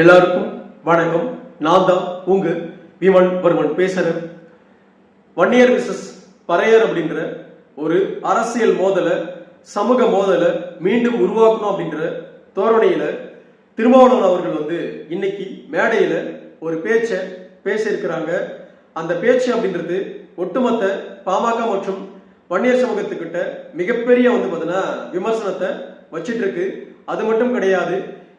எல்லாருக்கும் வணக்கம். நான் தான் உங்க விமன் வருமன் பேசுறேன். வன்னியர் விசஸ் பறையர் அப்படின்ற ஒரு அரசியல் மோதல சமூக மோதலை மீண்டும் உருவாக்கணும் அப்படின்ற தோரணையில திருமாவளவன் அவர்கள் வந்து இன்னைக்கு மேடையில ஒரு பேச்சை பேசியிருக்கிறாங்க. அந்த பேச்சு அப்படின்றது ஒட்டுமொத்த பாமக மற்றும் வன்னியர் சமூகத்துக்கிட்ட மிகப்பெரிய வந்து பார்த்தீங்கன்னா விமர்சனத்தை வச்சிட்டு இருக்கு. அது மட்டும் கிடையாது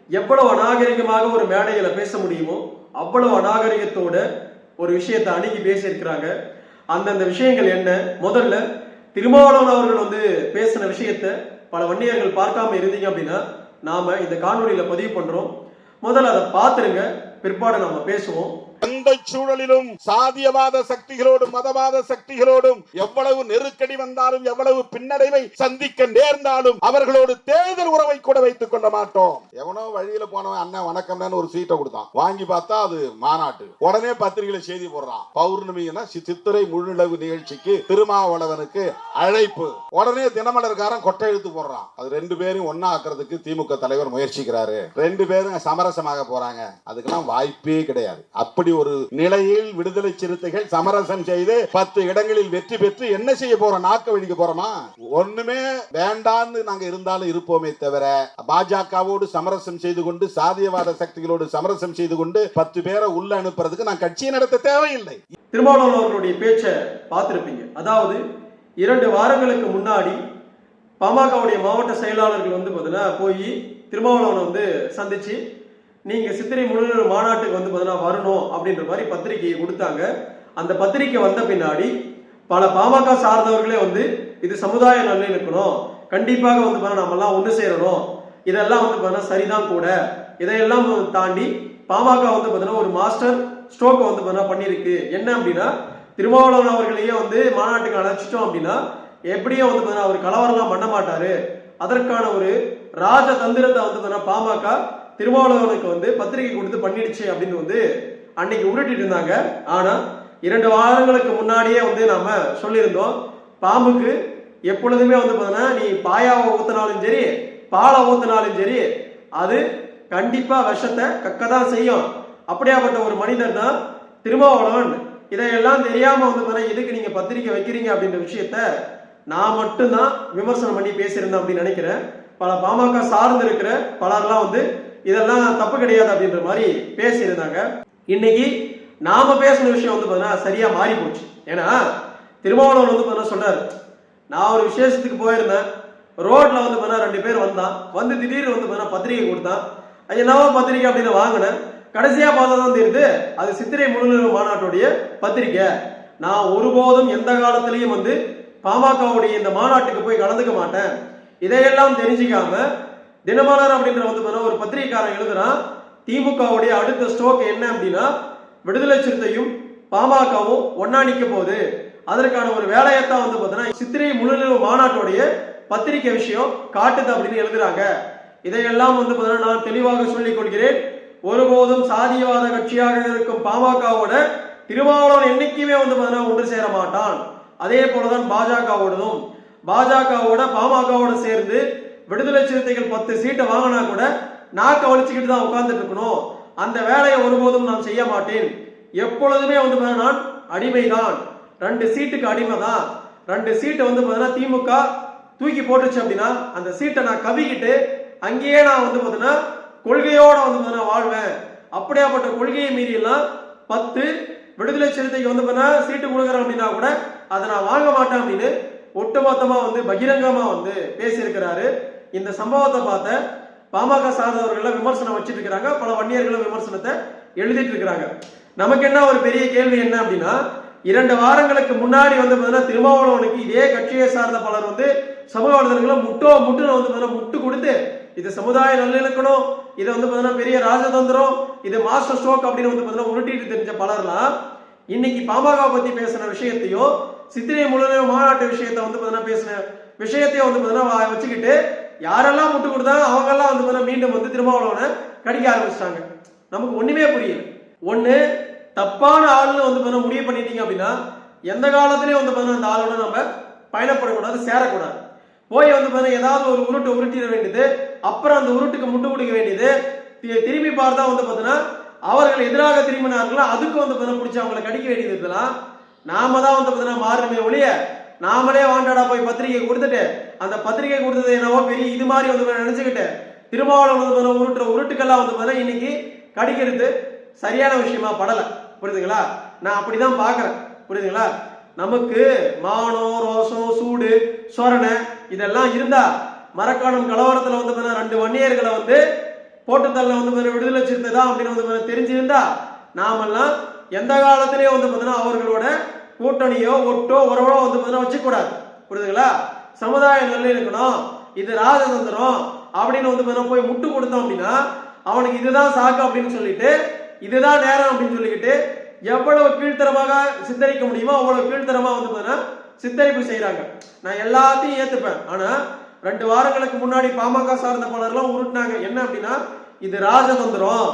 எவ்வளவு அநாகரிகமாக ஒரு மேடையில பேச முடியுமோ அவ்வளவு அநாகரிகத்தோட ஒரு விஷயத்தை அணுகி பேசியிருக்கிறாங்க. அந்தந்த விஷயங்கள் என்ன? முதல்ல திருமாவளவன் அவர்கள் வந்து பேசின விஷயத்த பல வன்னியர்கள் பார்க்காம இருந்தீங்க அப்படின்னா நாம இந்த காணொலியில பதிவு பண்றோம். முதல்ல அதை பார்த்துருங்க பிற்பாடு நம்ம பேசுவோம். இந்த சூழலிலும் சாதியவாத சக்திகளோடும் மதவாத சக்திகளோடும் எவ்வளவு நெருக்கடி வந்தாலும் எவ்வளவு பின்னடைவை சந்திக்க நேர்ந்தாலும் அவர்களோடு தேர்தல் உறவை கூட வைத்துக் கொள்ள மாட்டோம். எவனோ வழியில போனவன் அண்ணன் வணக்கம்னு ஒரு சீட்டை கொடுத்தான். வாங்கி பார்த்தா அது மாநாட்டு. உடனே பத்திரிகையில செய்தி போடுறான். பௌர்ணமினா சி- சித்திரை முழுநிலவு நிகழ்ச்சிக்கு திருமாவளவனுக்கு அழைப்பு. உடனே தினமலர்காரன் கொட்டை எழுத்து போடுறான். அது ரெண்டு பேரும் ஒன்னா ஆக்குறதுக்கு திமுக தலைவர் முயற்சிக்கிறாரு. ரெண்டு பேரும் சமரசமாக போறாங்க. அதுக்கெல்லாம் வாய்ப்பே கிடையாது. அப்படி ஒரு நிலையில் விடுதலை சிறுத்தைகள் சமரசம் செய்து பத்து இடங்களில் வெற்றி பெற்று என்ன செய்ய போறோம்? நாக்க வெடிக்க போறோமா? ஒண்ணுமே வேண்டான்னு நாங்க இருந்தாலும் இருப்போமே தவிர பாஜகவோடு சமரசம் செய்து கொண்டு சாதியவாத சக்திகளோடு சமரசம் செய்து கொண்டு பத்து பேரை உள்ள அனுப்புறதுக்கு நான் கட்சியை நடத்த தேவையில்லை. திருமாவளவன் அவர்களுடைய பேச்சை பார்த்திருப்பீங்க. அதாவது இரண்டு வாரங்களுக்கு முன்னாடி பாமகவுடைய மாவட்ட செயலாளர்கள் வந்து பார்த்தீங்கன்னா போய் திருமாவளவனை வந்து சந்திச்சு நீங்க சித்திரை முழு மாநாட்டுக்கு வந்து பார்த்தீங்கன்னா வரணும் அப்படின்ற மாதிரி பத்திரிகையை கொடுத்தாங்க. அந்த பத்திரிக்கை வந்த பின்னாடி பல பாமக சார்ந்தவர்களே வந்து இது சமுதாய நல்லிணக்கணும் கண்டிப்பாக வந்து பார்த்தா நம்மெல்லாம் ஒன்று சேரணும். இதெல்லாம் வந்து பார்த்தீங்கன்னா சரிதான் கூட. இதையெல்லாம் தாண்டி பாமக வந்து பார்த்தீங்கன்னா ஒரு மாஸ்டர் ஸ்ட்ரோக்கை வந்து பார்த்தீங்கன்னா பண்ணியிருக்கு. என்ன அப்படின்னா திருமாவளவன் அவர்களையே வந்து மாநாட்டுக்கு அழைச்சிட்டோம் அப்படின்னா எப்படியும் வந்து பார்த்தீங்கன்னா அவர் கலவரம்லாம் பண்ண மாட்டாரு. அதற்கான ஒரு ராஜ தந்திரத்தை வந்து பார்த்தீங்கன்னா பாமக திருமாவளவனுக்கு வந்து பத்திரிகை கொடுத்து பண்ணிடுச்சு அப்படின்னு வந்து அன்னைக்கு உருட்டிட்டு இருந்தாங்க. ஆனா இரண்டு வாரங்களுக்கு முன்னாடியே வந்து நாம சொல்லியிருந்தோம் பாம்புக்கு எப்பொழுதுமே வந்து பார்த்தீங்கன்னா நீ பாயாவை ஊத்தினாலும் சரி பாலை ஊத்தினாலும் சரி அது கண்டிப்பா விஷத்தை கக்க தான் செய்யும். அப்படியாப்பட்ட ஒரு மனிதர் தான் திருமாவளவன். இதையெல்லாம் தெரியாம வந்து பார்த்தா எதுக்கு நீங்க பத்திரிக்கை வைக்கிறீங்க அப்படின்ற விஷயத்த நான் மட்டும்தான் விமர்சனம் பண்ணி பேசியிருந்தேன் அப்படின்னு நினைக்கிறேன். பல பாமக சார்ந்து இருக்கிற பலர்லாம் வந்து இதெல்லாம் தப்பு கிடையாது அப்படின்ற மாதிரி பேசியிருந்தாங்க. இன்னைக்கு நாம பேசின விஷயம் வந்து பார்த்தீங்கன்னா சரியா மாறி போச்சு. ஏன்னா திருமாவளவன் வந்து பார்த்தீங்கன்னா சொல்றாரு நான் ஒரு விசேஷத்துக்கு போயிருந்தேன். ரோட்ல வந்து பார்த்தீங்கன்னா ரெண்டு பேர் வந்தான். வந்து திடீர்னு வந்து பார்த்தீங்கன்னா பத்திரிகை கொடுத்தான். அது என்னவோ பத்திரிகை அப்படின்னு வாங்கினேன். கடைசியா பார்த்தா தான் தெரியுது அது சித்திரை முழுநிலை மாநாட்டுடைய பத்திரிகை. நான் ஒருபோதும் எந்த காலத்திலையும் வந்து பாமகவுடைய இந்த மாநாட்டுக்கு போய் கலந்துக்க மாட்டேன். இதையெல்லாம் தெரிஞ்சுக்காம தினமலர் அப்படின்ற வந்து பார்த்தீங்கன்னா ஒரு பத்திரிகைக்காரன் எழுதுறான். திமுகவுடைய அடுத்த ஸ்டோக் என்ன அப்படின்னா விடுதலை சிறுத்தையும் பாமகவும் ஒன்னா நிக்க போகுது. அதற்கான ஒரு வேலையத்தான் வந்து பார்த்தீங்கன்னா சித்திரை முழுநிலவு மாநாட்டுடைய பத்திரிகை விஷயம் காட்டுது அப்படின்னு எழுதுறாங்க. இதையெல்லாம் வந்து பார்த்தீங்கன்னா நான் தெளிவாக சொல்லிக் கொள்கிறேன். ஒருபோதும் சாதியவாத கட்சியாக இருக்கும் பாமகவோட திருமாவளவன் என்னைக்குமே வந்து பார்த்தீங்கன்னா ஒன்று சேர மாட்டான். அதே போலதான் பாஜகவோடதும். பாஜகவோட பாமகவோட சேர்ந்து விடுதலை சிறுத்தைகள் பத்து சீட்டை வாங்கினா கூட நாக்க வலிச்சுக்கிட்டு தான் உட்கார்ந்துட்டு இருக்கணும். அந்த வேலையை ஒருபோதும் நான் செய்ய மாட்டேன். எப்பொழுதுமே வந்து பார்த்தீங்கன்னா நான் அடிமைதான். ரெண்டு சீட்டுக்கு அடிமை தான் ரெண்டு சீட்டை வந்து பார்த்தீங்கன்னா திமுக தூக்கி போட்டுச்சு அப்படின்னா அந்த சீட்டை நான் கவிக்கிட்டு அங்கேயே நான் வந்து பார்த்தீங்கன்னா கொள்கையோட வந்து பார்த்தீங்கன்னா வாழ்வேன். அப்படியாப்பட்ட கொள்கையை மீறியெல்லாம் பத்து விடுதலை சிறுத்தைக்கு வந்து பார்த்தீங்கன்னா சீட்டு கொடுக்குறேன் அப்படின்னா கூட அதை நான் வாங்க மாட்டேன் அப்படின்னு ஒட்டுமொத்தமா வந்து பகிரங்கமா வந்து பேசியிருக்கிறாரு. இந்த சம்பவத்தை பார்த்த பாமக சார்ந்தவர்கள் விமர்சனம் வச்சிட்டு இருக்கிறாங்க பல வன்னியர்களும் விமர்சனத்தை எழுதிட்டு இருக்கிறாங்க நமக்கு என்ன ஒரு பெரிய கேள்வி என்ன அப்படின்னா இரண்டு வாரங்களுக்கு முன்னாடி வந்து பார்த்தீங்கன்னா திருமாவளவனுக்கு இதே கட்சியை சார்ந்த பலர் வந்து சமூக வலைதளங்களை முட்டோ முட்டுன்னு வந்து பார்த்தீங்கன்னா முட்டு கொடுத்து இது சமுதாய நல்லிணக்கணும் இது வந்து பார்த்தீங்கன்னா பெரிய ராஜதந்திரம் இது மாஸ்டர் ஸ்ட்ரோக் அப்படின்னு வந்து பார்த்தீங்கன்னா உருட்டிட்டு தெரிஞ்ச பலர்லாம் இன்னைக்கு பாமக பத்தி பேசின விஷயத்தையும் சித்திரை முழுநிலை மாநாட்டு விஷயத்த வந்து பார்த்தீங்கன்னா பேசின விஷயத்தையும் வந்து பார்த்தீங்கன்னா வச்சுக்கிட்டு யாரெல்லாம் முட்டு கொடுத்தாங்க அவங்கெல்லாம் வந்து பார்த்தீங்கன்னா மீண்டும் வந்து திருமாவளவனை கடிக்க ஆரம்பிச்சிட்டாங்க. நமக்கு ஒண்ணுமே புரியல. ஒண்ணு தப்பான ஆள்னு வந்து பார்த்தீங்கன்னா முடிவு பண்ணிட்டீங்க அப்படின்னா எந்த காலத்திலயும் வந்து பார்த்தீங்கன்னா அந்த ஆளோட நம்ம பயணப்படக்கூடாது சேரக்கூடாது. போய் வந்து பார்த்தீங்கன்னா ஏதாவது ஒரு உருட்டு உருட்டிட வேண்டியது அப்புறம் அந்த உருட்டுக்கு முட்டு கொடுக்க வேண்டியது தி- திரும்பி பார்த்தா வந்து பார்த்தீங்கன்னா அவர்கள் எதிராக திரும்பினார்களோ அதுக்கு வந்து பார்த்தீங்கன்னா பிடிச்சி அவங்களை கடிக்க வேண்டியது இதெல்லாம். நாம தான் வந்து பார்த்தீங்கன்னா மாறுமே ஒழிய நாமளே வாண்டடா போய் பத்திரிகை கொடுத்துட்டு அந்த பத்திரிகை கொடுத்தது என்னவோ பெரிய இது மாதிரி வந்து பார்த்தீங்கன்னா திருமாவளம் திருமாவளவன் வந்து பார்த்தீங்கன்னா உருட்டுற உருட்டுக்கெல்லாம் வந்து பார்த்தா இன்னைக்கு கடிக்கிறது சரியான விஷயமா படலை. புரியுதுங்களா? நான் அப்படிதான் பார்க்குறேன். புரியுதுங்களா? நமக்கு மானம் ரோசம் சூடு சொரணை இதெல்லாம் இருந்தா மரக்காணம் கலவரத்துல வந்து பார்த்தீங்கன்னா ரெண்டு வன்னியர்களை வந்து போட்டுத்தல்ல வந்து பார்த்தீங்கன்னா விடுதலை சிறுத்தை தான் அப்படின்னு வந்து தெரிஞ்சிருந்தா நாமெல்லாம் எந்த காலத்திலேயே வந்து பார்த்தீங்கன்னா அவர்களோட கூட்டணியோ ஒட்டோ உறவோ வந்து பார்த்தீங்கன்னா வச்சுக்கூடாது. புரியுதுங்களா? சமுதாயம் நல்ல இருக்கணும். இது ராஜதந்திரம் அப்படின்னு வந்து பார்த்தீங்கன்னா போய் முட்டு கொடுத்தோம் அப்படின்னா அவனுக்கு இதுதான் சாக்கு அப்படின்னு சொல்லிட்டு இதுதான் நேரம் அப்படின்னு சொல்லிக்கிட்டு எவ்வளவு கீழ்த்தரமாக சித்தரிக்க முடியுமோ அவ்வளவு கீழ்த்தரமா வந்து பார்த்தீங்கன்னா சித்தரிப்பு செய்கிறாங்க நான் எல்லாத்தையும் ஏத்துப்பேன். ஆனா ரெண்டு வாரங்களுக்கு முன்னாடி பாமக சார்ந்த பலர்லாம் உருட்டினாங்க. என்ன அப்படின்னா இது ராஜதந்திரம்.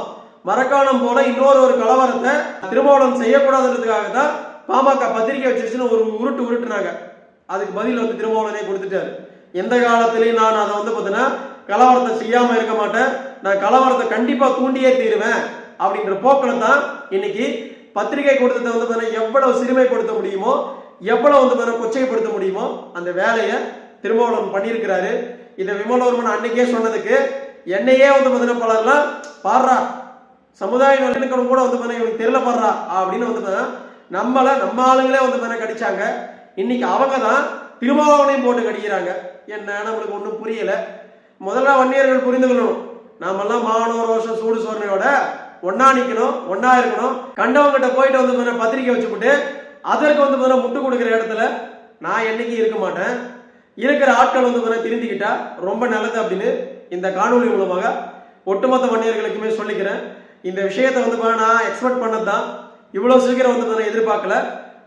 மரக்காணம் போல இன்னொரு ஒரு கலவரத்தை திருமணம் செய்யக்கூடாதுன்றதுக்காக தான் பாமக பத்திரிகை வச்சிருச்சுன்னு ஒரு உருட்டு உருட்டுனாங்க. அதுக்கு பதில் வந்து திருமாவளவனே கொடுத்துட்டாரு. எந்த காலத்திலையும் நான் அதை வந்து பார்த்தீங்கன்னா கலவரத்தை செய்யாம இருக்க மாட்டேன். நான் கலவரத்தை கண்டிப்பா தூண்டியே தீருவேன் அப்படின்ற போக்கில் தான் இன்னைக்கு பத்திரிகை கொடுத்ததை வந்து பார்த்தீங்கன்னா எவ்வளவு சிறுமைப்படுத்த முடியுமோ எவ்வளவு வந்து பார்த்தீங்கன்னா கொச்சைப்படுத்த முடியுமோ அந்த வேலையை திருமாவளவன் பண்ணியிருக்கிறாரு. இதை விமலவர்மன் அன்னைக்கே சொன்னதுக்கு என்னையே வந்து பார்த்தீங்கன்னா பலர்லாம் பாடுறா சமுதாய நல்லிணக்கம் கூட வந்து பார்த்தீங்கன்னா இவனுக்கு தெரியல பாடுறா அப்படின்னு வந்து பார்த்தீங்கன்னா நம்மளை நம்ம ஆளுங்களே வந்து பார்த்தீங்கன்னா கடிச்சாங்க. இன்னைக்கு அவங்க தான் திருமாவனையும் போட்டு கடிக்கிறாங்க. என்ன நம்மளுக்கு ஒன்றும் புரியல. முதல்ல வன்னியர்கள் புரிந்து கொள்ளணும் நாமெல்லாம் மானம் ரோஷம் சூடு சோர்ணையோட ஒன்னா நிக்கணும் ஒன்னா இருக்கணும். கண்டவங்கிட்ட போயிட்டு வந்து பார்த்தீங்கன்னா பத்திரிக்கை வச்சுக்கிட்டு அதற்கு வந்து பார்த்தீங்கன்னா முட்டு கொடுக்குற இடத்துல நான் என்னைக்கும் இருக்க மாட்டேன்? இருக்கிற ஆட்கள் வந்து பார்த்தீங்கன்னா திருந்திக்கிட்டா ரொம்ப நல்லது அப்படின்னு இந்த காணொளி மூலமாக ஒட்டுமொத்த வன்னியர்களுக்குமே சொல்லிக்கிறேன். இந்த விஷயத்தை வந்து நான் எக்ஸ்பெக்ட் பண்ணது தான் இவ்வளோ சீக்கிரம் வந்து பார்த்தீங்கன்னா எதிர்பார்க்கல.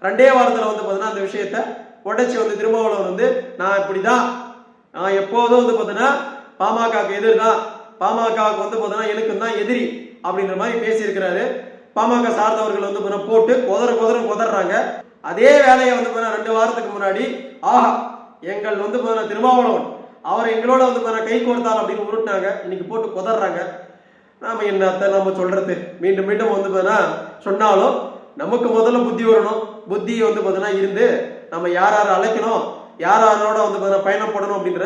ரெண்டே வாரத்தில் வந்து பார்த்தீங்கன்னா அந்த விஷயத்தை உடச்சி வந்து திருமாவளவன் வந்து நான் இப்படி தான் நான் எப்போதும் வந்து பார்த்தீங்கன்னா பாமகவுக்கு எதிர் தான். பாமகவுக்கு வந்து பார்த்தீங்கன்னா எனக்கு தான் எதிரி அப்படின்ற மாதிரி பேசியிருக்கிறாரு. பாமக சார்ந்தவர்கள் வந்து பார்த்தீங்கன்னா போட்டு குதற குதற குதறாங்க. அதே வேலையை வந்து பார்த்தீங்கன்னா ரெண்டு வாரத்துக்கு முன்னாடி ஆஹா எங்கள் வந்து பார்த்தீங்கன்னா திருமாவளவன் அவர் எங்களோட வந்து பார்த்தீங்கன்னா கை கோர்த்தார் அப்படின்னு உருட்டினாங்க. இன்னைக்கு போட்டு குதறாங்க. நாம என்னத்த நம்ம சொல்றது? மீண்டும் மீண்டும் வந்து பார்த்தீங்கன்னா சொன்னாலும் நமக்கு முதல்ல புத்தி வரணும். புத்தி வந்து பார்த்தீங்கன்னா இருந்து நம்ம யார் யார் அழைக்கணும் யார் யாரோட வந்து பார்த்தீங்கன்னா பயணப்படணும் அப்படின்ற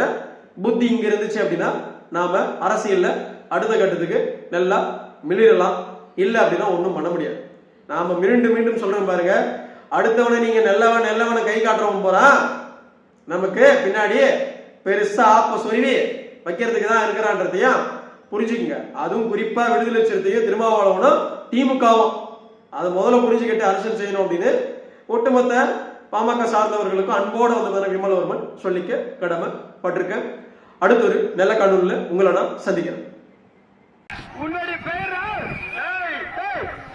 புத்தி இங்க இருந்துச்சு அப்படின்னா நாம அரசியல்ல அடுத்த கட்டத்துக்கு நல்லா மிளிரலாம். இல்லை அப்படின்னா ஒன்றும் பண்ண முடியாது. நாம மீண்டும் மீண்டும் சொல்கிறோம் பாருங்க. அடுத்தவனை நீங்க நல்லவன் நல்லவனை கை காட்டுறவன் போறான் நமக்கு பின்னாடி பெருசா ஆப்ப சொல்லி வைக்கிறதுக்கு தான் இருக்கிறான்றதையும் புரிஞ்சுக்கங்க. அதுவும் குறிப்பா விடுதலை சிறுத்தையும் திருமாவளவனும் திமுகவும். அதை முதல்ல புரிஞ்சுக்கிட்டு அரசியல் செய்யணும் அப்படின்னு ஒட்டுமொத்த பாமக சார்ந்தவர்களுக்கும் அன்போட வந்து விமலவர்மன் சொல்லிக்க கடமை பட்டிருக்கேன் அடுத்த ஒரு நல்ல கண்ணூர்ல உங்களை நான் சந்திக்கிறேன் உன்னுடைய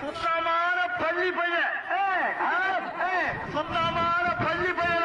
சுத்தமான பள்ளி பையன். சுத்தமான பள்ளி பையன்.